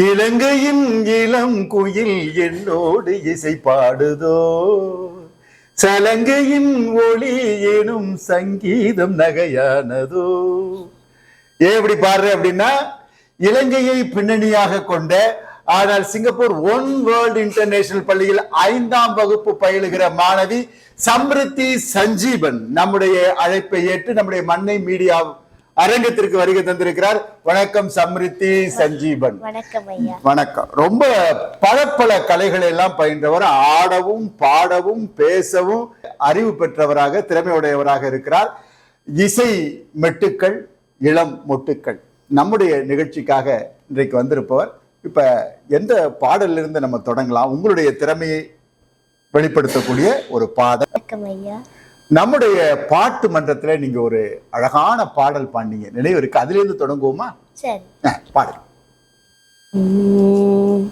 இலங்கையின் இளம் குயில் என்னோடு இசை பாடுதோ? சலங்கையின் ஒளி எனும் சங்கீதம் நகையானதோ? ஏன் இப்படி பாடுற அப்படின்னா இலங்கையை பின்னணியாக கொண்ட ஆனால் சிங்கப்பூர் ஒன் வேர்ல்ட் இன்டர்நேஷனல் பள்ளியில் ஐந்தாம் வகுப்பு பயிலுகிற மாணவி சம்ருத்தி சஞ்சீவன் நம்முடைய அழைப்பை ஏற்று நம்முடைய மண்ணை மீடியா அரங்கத்திற்கு வருகை தந்திருக்கிறார். வணக்கம் சம்ருத்தி சஞ்சீவன். வணக்கம் ரொம்ப பல பல கலைகளை எல்லாம் பயின்றவர் ஆடவும் பாடவும் பேசவும் அறிவு பெற்றவராக திறமையுடையவராக இருக்கிறார். இசை மெட்டுக்கள் இளம் மொட்டுக்கள் நம்முடைய நிகழ்ச்சிக்காக இன்றைக்கு வந்திருப்பவர். இப்ப எந்த பாடல்ல இருந்து நம்ம தொடங்கலாம்? உங்களுடைய திறமையை வெளிப்படுத்தக்கூடிய ஒரு பாடல். நம்முடைய பாட்டு மன்றத்துல நீங்க ஒரு அழகான பாடல் பாடினீங்க. நினைவு இருக்கு. அதுல இருந்து தொடங்குவோமா உம்,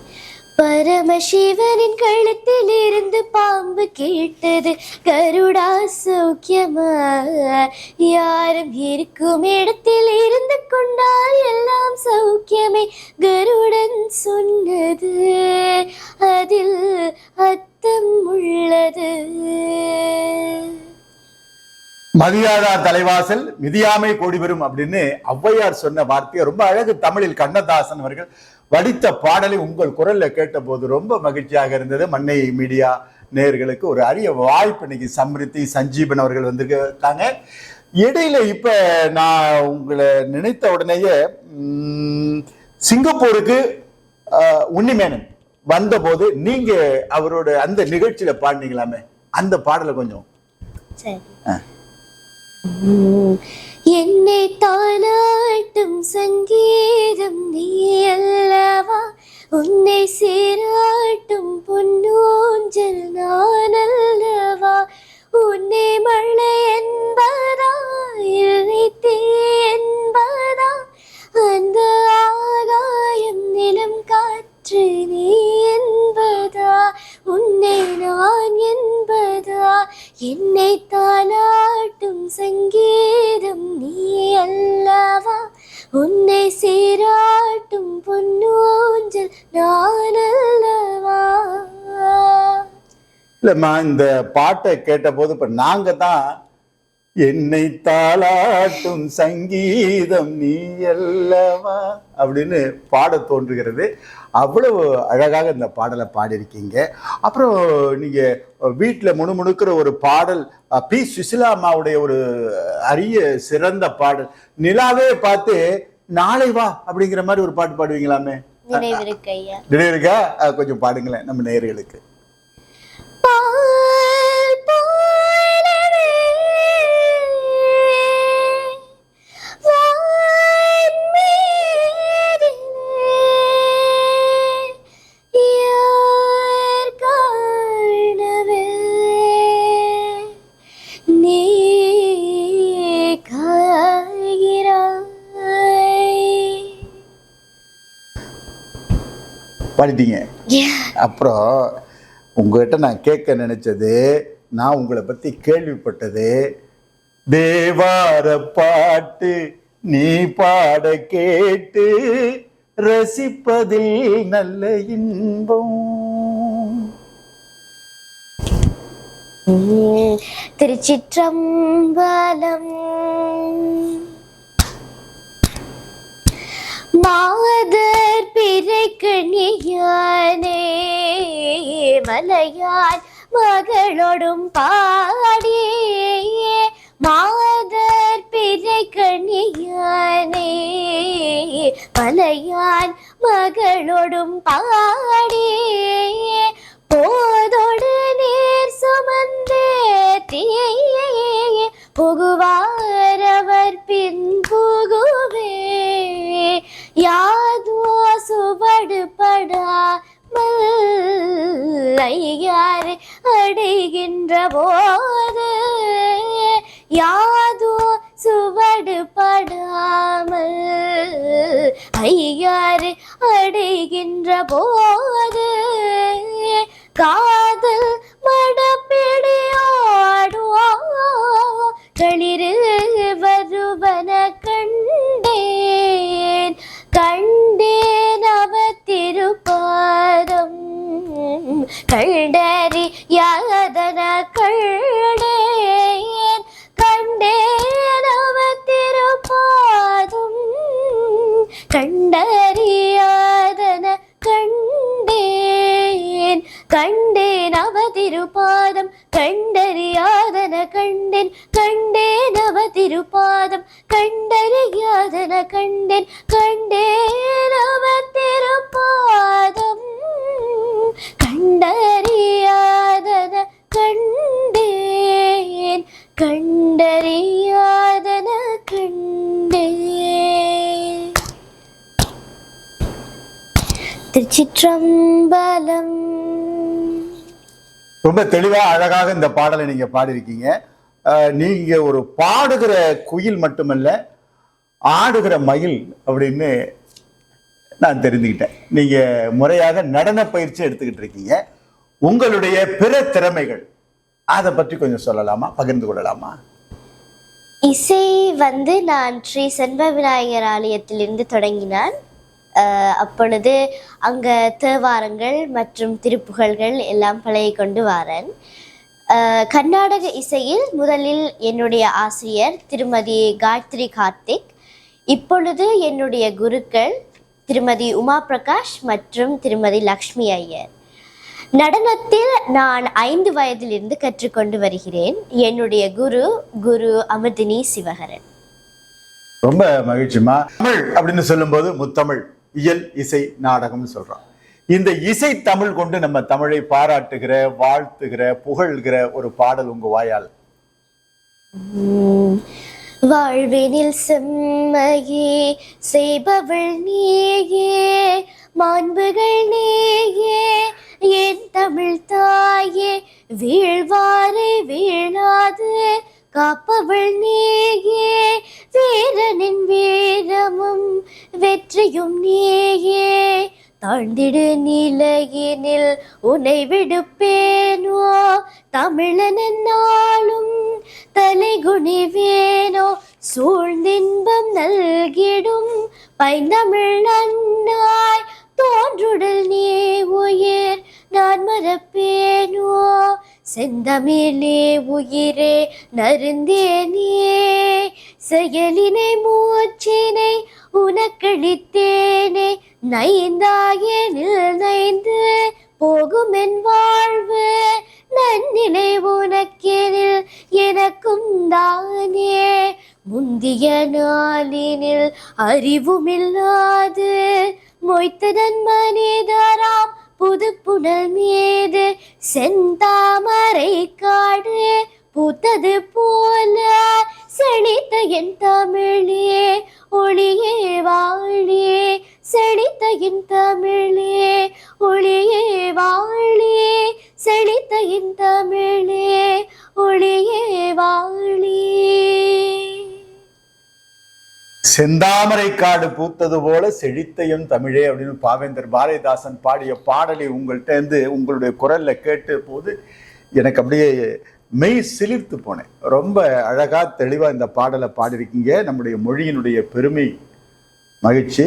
பரமசிவனின் கழுத்தில் இருந்து பாம்பு கேட்டது கருடா சௌக்கியமா? யாரும் இருக்கும் இடத்தில் இருந்து கொண்டால் எல்லாம் சௌக்கியமே கருடன் சொன்னது. அதில் அர்த்தம் உள்ளது. மதியாதா தலைவாசல் மிதியாமை கோடி வரும் அப்படின்னு ஔவையார் சொன்ன வார்த்தையை ரொம்ப அழகு தமிழில் கண்ணதாசன் அவர்கள் வடித்த பாடலை உங்கள் குரல்ல கேட்டபோது ரொம்ப மகிழ்ச்சியாக இருந்தது. மண்ணை மீடியா நேயர்களுக்கு ஒரு அரிய வாய்ப்பு இன்னைக்கு சம்ரித்தி சஞ்சீவன் அவர்கள் வந்திருக்காங்க. இடையில இப்ப நான் உங்களை நினைத்த உடனேயே சிங்கப்பூருக்கு உன்னிமேனன் வந்தபோது நீங்க அவரோட அந்த நிகழ்ச்சியில பாடினீங்களாமே? அந்த பாடலை கொஞ்சம். சரி. என்னை தானாட்டும் சங்கீதம் நீ அல்லவா? உன்னை சீராட்டும் பொன்னூஞ்சல் நான் அல்லவா? உன்னை மழை என்பதா இல்லை தீ என்பதா? அந்த ஆகாயம் நிலம் காற்று நீ என்பதா? உன்னை நான் என்பதா? என்னை தானாட்டும் சங்கீதம் நீ அல்லவா? உன்னை சீராட்டும் பொன்னூஞ்சல் நான் அல்லவா? இல்லம்மா இந்த பாட்டை கேட்டபோது இப்ப நாங்க தான் என்னை தாளாட்டும் சங்கீதம் நீ அல்லவா? அப்படின்னு பாட தோன்றுகிறது. அவ்வளவு அழகாக இந்த பாடலை பாடியிருக்கீங்க. அப்புறம் நீங்க வீட்டில் முணுமுணுக்கிற ஒரு பாடல் பி. சுசிலா அம்மாவுடைய ஒரு அரிய சிறந்த பாடல். நிலாவே பார்த்து நாளை வா அப்படிங்கிற மாதிரி ஒரு பாட்டு பாடுவீங்களாமே? நினைவிருக்கு? கொஞ்சம் பாடுங்களேன் நம்ம நேயர்களுக்கு. பாடிட்டீங்க. Yeah. அப்புறம் உங்ககிட்ட நான் கேட்க நினைச்சது நான் உங்களை பத்தி கேள்விப்பட்டது தேவார பாட்டு நீ பாட கேட்டு ரசிப்பதில் நல்ல இன்பம். திருச்சிற்றம்பலம். மாதர் பிறைக்கு நீயானே மகளோடும் பாடியே. மாதர் பிறைக்கணியானே நீயானே மகளோடும் பாடியே. போ அடைகின்ற போது யாதோ சுவடு படாமல் ஐயாறு அடைகின்ற போது கா கண்டறியாதன கண்டேன் கண்டேனவ திருப்பாதும் கண்டறியாதன கண்டேன் கண்டேன் அவ திருப்பாதம் கண்டறியாதன கண்டேன் கண்டேன் அவ திருப்பாதம் கண்டறியாதன கண்டேன் கண்டேன் அவ திருப்பாதம் கண்டறியா கண்டறியாதன கண்டே. திருச்சிற்றம்பலம். ரொம்ப தெளிவா அழகாக இந்த பாடலை நீங்க பாடியிருக்கீங்க. நீங்க ஒரு பாடுகிற குயில் மட்டுமல்ல ஆடுகிற மயில் அப்படின்னு நான் தெரிஞ்சுக்கிட்டேன். நீங்க முறையாக நடன பயிற்சி எடுத்துக்கிட்டு இருக்கீங்க. உங்களுடைய பிற திறமைகள் அதை பற்றி கொஞ்சம் சொல்லலாமா? பகிர்ந்து கொள்ளலாமா? இசை வந்து நான் ஸ்ரீ செண்ப விநாயகர் ஆலயத்திலிருந்து தொடங்கினான் அப்பொழுது அங்கே தேவாரங்கள் மற்றும் திருப்புகழ்கள் எல்லாம் பழகி கொண்டு வாரன். கர்நாடக இசையில் முதலில் என்னுடைய ஆசிரியர் திருமதி காயத்ரி கார்த்திக் இப்பொழுது என்னுடைய குருக்கள் திருமதி உமா பிரகாஷ் மற்றும் திருமதி லக்ஷ்மி ஐயர். நடனத்தில் நான் ஐந்து வயதிலிருந்து கற்றுக்கொண்டு வருகிறேன். என்னுடைய குரு குரு அமிர்தினி சிவகரன். ரொம்ப மகிழ்ச்சிமா தமிழ் அப்படின்னு சொல்லும்போது முத்தமிழ் இயல் இசை நாடகம்னு சொல்றோம். இந்த இசை தமிழ் கொண்டு நம்ம தமிழை பாராட்டுகிற வாழ்த்துகிற புகழ்கிற ஒரு பாடல் உங்க வாயால். வாழ்வினில் செம்மையே செய்பவள் நீயே மாண்புகள் நீயே என் தமிழ் தாயே வீழ்வாரே வீழாது காப்பவள் நீயே வீரனின் வீரமும் வெற்றியும் நீயே. தாழ்ந்திடு நிலையினில் உன்னை விடுப்பேனோ தமிழன் நாளும் தலைகுனிவேனோ சூழ்ந்தின்பம் நல்கிடும். பைந்தமிழ் நன்னாய் தோன்றுடல் நீ உயிர் நான் மறப்பேனோ. செந்தமிழே உயிரே நருந்தேனே செயலினை மூச்சினை உனக்களித்தேனே நைந்தாயனில் நைந்து போகும் என் வாழ்வு நன்னிலை உனக்கெனில் எனக்கும் தானே. முந்திய நாளினில் அறிவுமில்லாது மொய்த்ததன் மனிதராம் புது புனல் மீது செந்தாமரை காடு பூத்தது போல செழித்த என் தமிழே ஒளியே வாழே செழித்த என் தமிழே ஒளியே வாழியே. செழித்த என் தமிழே ஒளியே வாழி செந்தாமரை காடு பூத்தது போல செழித்தையும் தமிழே அப்படின்னு பாவேந்தர் பாரதிதாசன் பாடிய பாடலை உங்கள்கிட்ட இருந்து உங்களுடைய குரல்ல கேட்ட போது எனக்கு அப்படியே மெய் சிலிர்த்து போனேன். ரொம்ப அழகா தெளிவா இந்த பாடலை பாடியிருக்கீங்க. நம்முடைய மொழியினுடைய பெருமை மகிழ்ச்சி.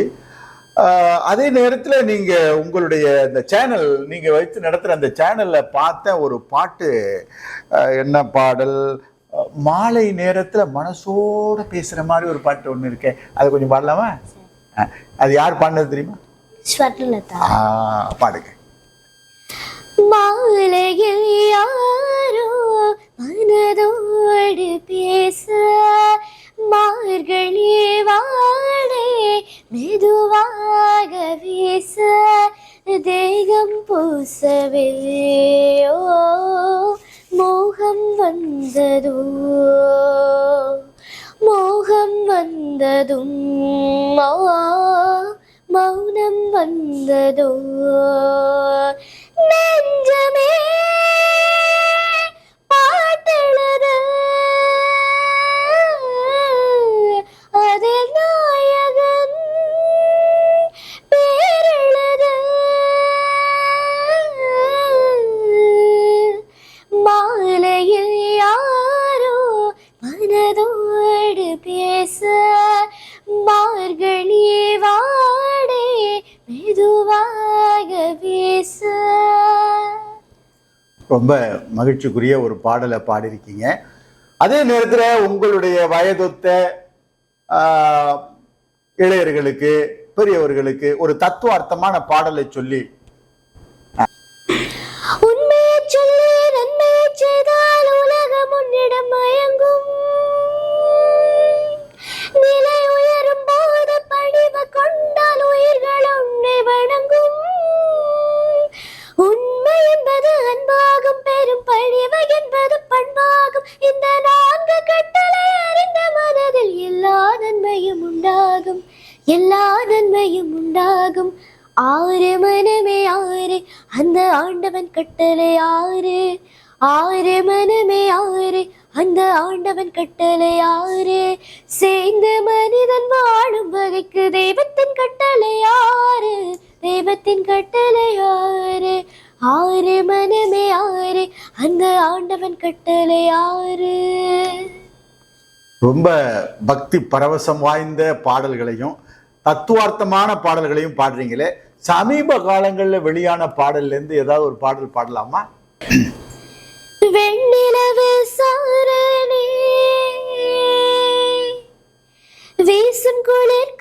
அதே நேரத்துல நீங்க உங்களுடைய இந்த சேனல் நீங்க வைத்து நடத்துற அந்த சேனல்ல பார்த்த ஒரு பாட்டு என்ன பாடல்? மாலை நேரத்துல மனசோட பேசுற மாதிரி ஒரு பாட்டு ஒண்ணு இருக்கே. அது கொஞ்சம் பாடலாமா? அது யார் பாடினது தெரியுமா? பாடுங்க. மெதுவாக வீச தேகம் பூசவில்லையோ மோகம் வந்ததோ? மோகம் வந்ததும் மௌனம் வந்ததோ? நெஞ்சமே ரொம்ப மகிழ்ச்சிக்குரிய ஒரு பாடலை பாடியிருக்கீங்க. அதே நேரத்தில் உங்களுடைய வயதொத்த இளையர்களுக்கு பெரியவர்களுக்கு ஒரு தத்துவார்த்தமான பாடலை சொல்லி. உலகம் நிலை உயரும் போது பணிவு கொண்டால் அன்பாகும் என்பது பண்பாகும். இந்த நான்கு கட்டளை அறிந்த மனதில் எல்லா நன்மையும் உண்டாகும். எல்லா நன்மையும் உண்டாகும். ஆறு மனமே ஆறு. அந்த ஆண்டவன் கட்டளை ஆறு. ஆறு மனமே ஆறு. அந்த ஆண்டவன் கட்டளை ஆறு. சேர்ந்த மனிதன் வாழும் வகைக்கு தெய்வத்தின் கட்டளை ஆறு. தெய்வத்தின் கட்டளை ஆறு. ஆறு மனமே ஆறு அந்த ஆண்டவன் கட்டளை ஆறு. ரொம்ப பக்தி பரவசம் வாய்ந்த பாடல்களையும் தத்துவார்த்தமான பாடல்களையும் பாடுறீங்களே. சமீப காலங்களில் வெளியான பாடல்ல இருந்து ஏதாவது ஒரு பாடல் பாடலாமா? வெண்ணிலவு சாரணே வீசும் குளிர்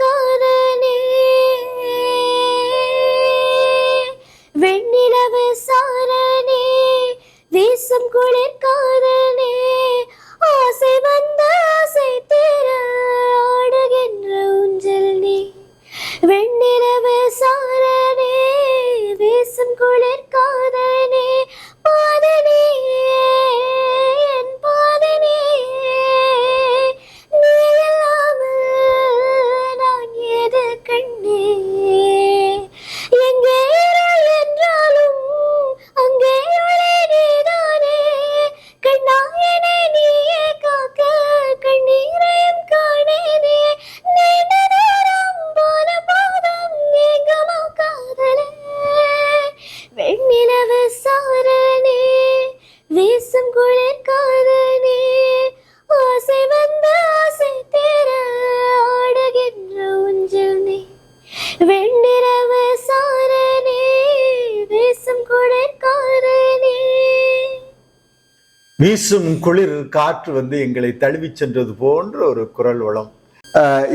வீசும் குளிர் காற்று வந்து எங்களை தழுவிச் சென்றது போன்ற ஒரு குரல் வளம்.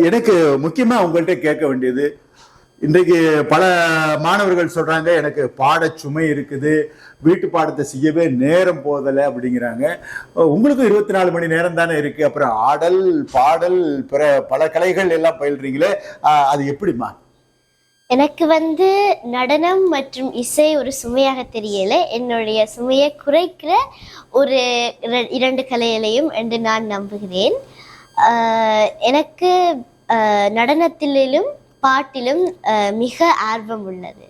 எனக்கு முக்கியமா உங்கள்கிட்ட கேட்க வேண்டியது இன்றைக்கு பல மாணவர்கள் சொல்றாங்க எனக்கு பாட சுமை இருக்குது வீட்டு பாடத்தை செய்யவே நேரம் போதலை அப்படிங்கிறாங்க. உங்களுக்கும் இருபத்தி நாலு மணி நேரம் தானே இருக்கு அப்புறம் ஆடல் பாடல் பிற பல கலைகள் எல்லாம் பயில்றீங்களே அது எப்படிம்மா? எனக்கு வந்து நடனம் மற்றும் இசை ஒரு சுமையாக தெரியல. என்னுடைய சுமையை குறைக்கிற ஒரு இர- இரண்டு கலைகளையும் என்று நான் நம்புகிறேன். எனக்கு நடனத்திலும் பாட்டிலும் மிக ஆர்வம் உள்ளது.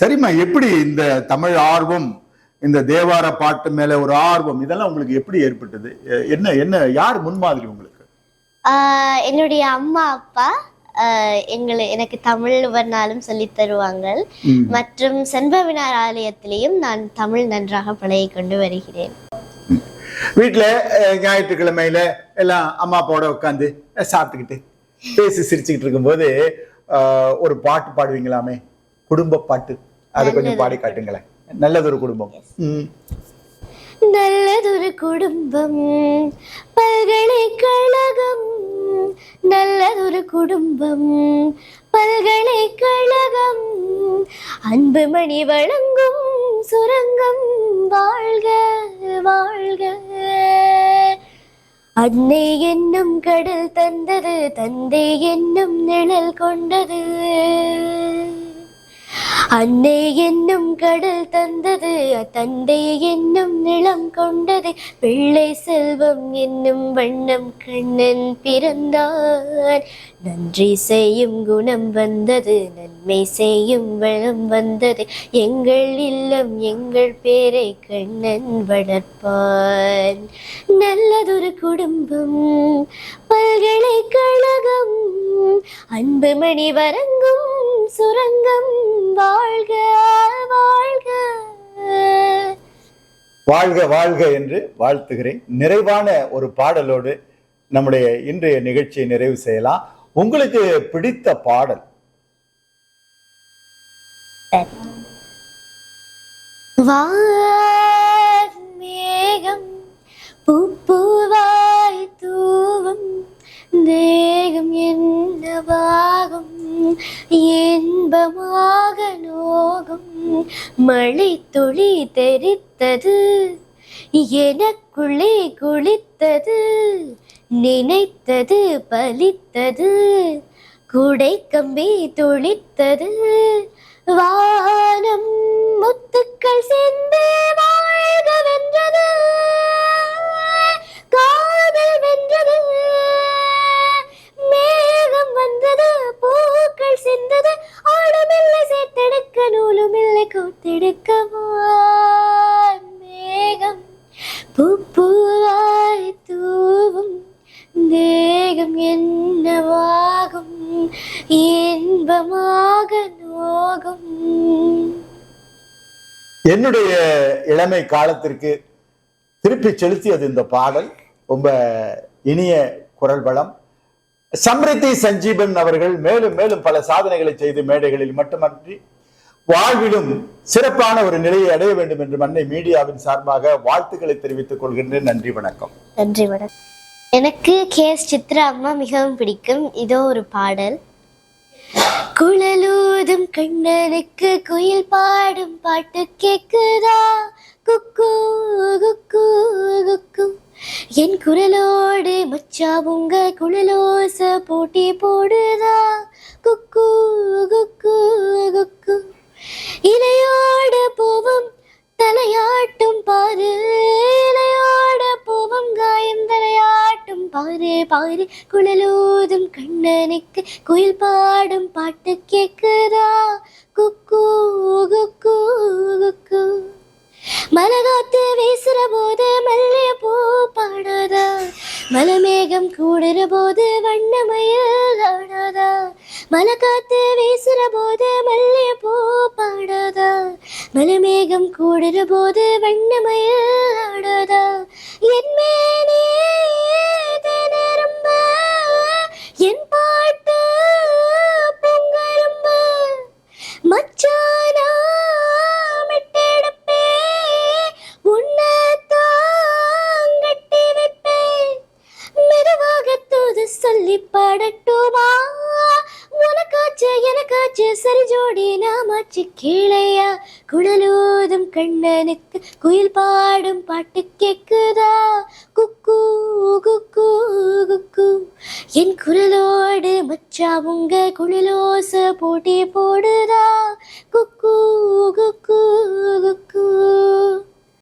சரிம்மா எப்படி இந்த தமிழ் ஆர்வம் இந்த தேவார பாட்டு மேல ஒரு ஆர்வம் இதெல்லாம் உங்களுக்கு எப்படி ஏற்பட்டது? என்ன என்ன யார் முன்மாதிரி உங்களுக்கு? என்னுடைய அம்மா அப்பா எங்களை எனக்கு தமிழ் வரனாலும் சொல்லித் தருவாங்க. மற்றும் செண்பவினார் ஆலயத்திலேயும் நான் தமிழ் நன்றாக பழகிக் கொண்டு வருகிறேன். வீட்டுல ஞாயிற்றுக்கிழமையில எல்லாம் அம்மா அப்பாவோட உட்காந்து சாப்பிட்டுக்கிட்டு பேசி சிரிச்சுக்கிட்டு இருக்கும்போது ஒரு பாட்டு பாடுவீங்களாமே? குடும்ப பாட்டு. அதை கொஞ்சம் பாடி காட்டுங்களேன். நல்லதொரு குடும்பம். நல்லதொரு குடும்பம். பல்கலைக்கழகம் நல்லதொரு குடும்பம். பல்கலைக்கழகம் அன்பு மணி வழங்கும் சுரங்கம். வாழ்க வாழ்க. அன்னை என்னும் கடல் தந்தது தந்தை என்னும் நிழல் கொண்டது. அன்னை என்னும் கடல் தந்தது தந்தை என்னும் நிலம் கொண்டது பிள்ளை செல்வம் என்னும் வண்ணம் கண்ணன் பிறந்தான். நன்றி செய்யும் குணம் வந்தது நன்மை செய்யும் வளம் வந்தது எங்கள் இல்லம் எங்கள் பேரை கண்ணன் வளர்ப்பான். நல்லதொரு குடும்பம் பல்கலைக்கழகம் அன்பு மணி வரங்கும் சுரங்கம் வாழ்க வாழ்க. வாழ்க வாழ்க என்று வாழ்த்துகிறேன். நிறைவான ஒரு பாடலோடு நம்முடைய இன்றைய நிகழ்ச்சியை நிறைவு செய்யலாம். உங்களுக்கு பிடித்த பாடல்? வா பூப்பூவாய் தூவும். தேகம் என்னவாகும்? இன்பமாக நோகும். மழை துளி தெரித்தது எனக்குள்ளே குளித்தது. நினைத்தது பலித்தது. குடை கம்பி துளித்தது. வானம் முத்துக்கள் சேர்ந்து வாழ்க வென்றது. காதல் வென்றது. சென்றது சிந்தது ஆடமில்லை சேர்த்தெடுக்க நூலுமில்லை கோத்தெடுக்கவா மேகம். பூப்பூவாய் தூவும் தேகம் என்னவாகும்? இன்பமாக நோகும். என்னுடைய இளமை காலத்திற்கு திருப்பி செலுத்தியது இந்த பாடல். ரொம்ப இனிய குரல் பலம் சம்ரித்தி சஞ்சீவன் அவர்கள் மேலும் மேலும் பல சாதனைகளை செய்து மேடைகளில் மட்டுமன்றி வாழ்விலும் சிறப்பான ஒரு நிலையை அடைய வேண்டும் என்று மன்னை மீடியாவின் சார்பாக வாழ்த்துக்களை தெரிவித்துக் கொள்கின்றேன். நன்றி வணக்கம். நன்றி வணக்கம். எனக்கு கே. எஸ். சித்ரா அம்மா மிகவும் பிடிக்கும். இதோ ஒரு பாடல். குழலூதும் கண்ணனுக்கு குயில் பாடும் பாட்டு கேக்குதா? குக்கு குக்கு குக்கு. என் குரலோடு மச்சா உங்க குழலோச போட்டி போடுதா? குக்கு குக்கு குக்கு. இலையோட பூவும் தலையாட்டும் பாரு. இலையோட பூவும் காயம் தலையாட்டும் பாரு. பாரு குழலோதும் கண்ணனுக்கு குயில் பாடும் பாட்டு கேக்குதா? குக்கு குக்கு குக்கு. மலகாத்து வீசுற போது மல்லிய பூ பாடாதா? மலமேகம் கூடுற போது வண்ணமயில் ஆடாதா? மலக்காத்து வீசுற போது மல்லிய பூ பாடாதா? மலமேகம் கூடுற போது வண்ணமயில் ஆடாதா? என் மேனே என் பாட்டு பொங்கரும்ப. மச்சானா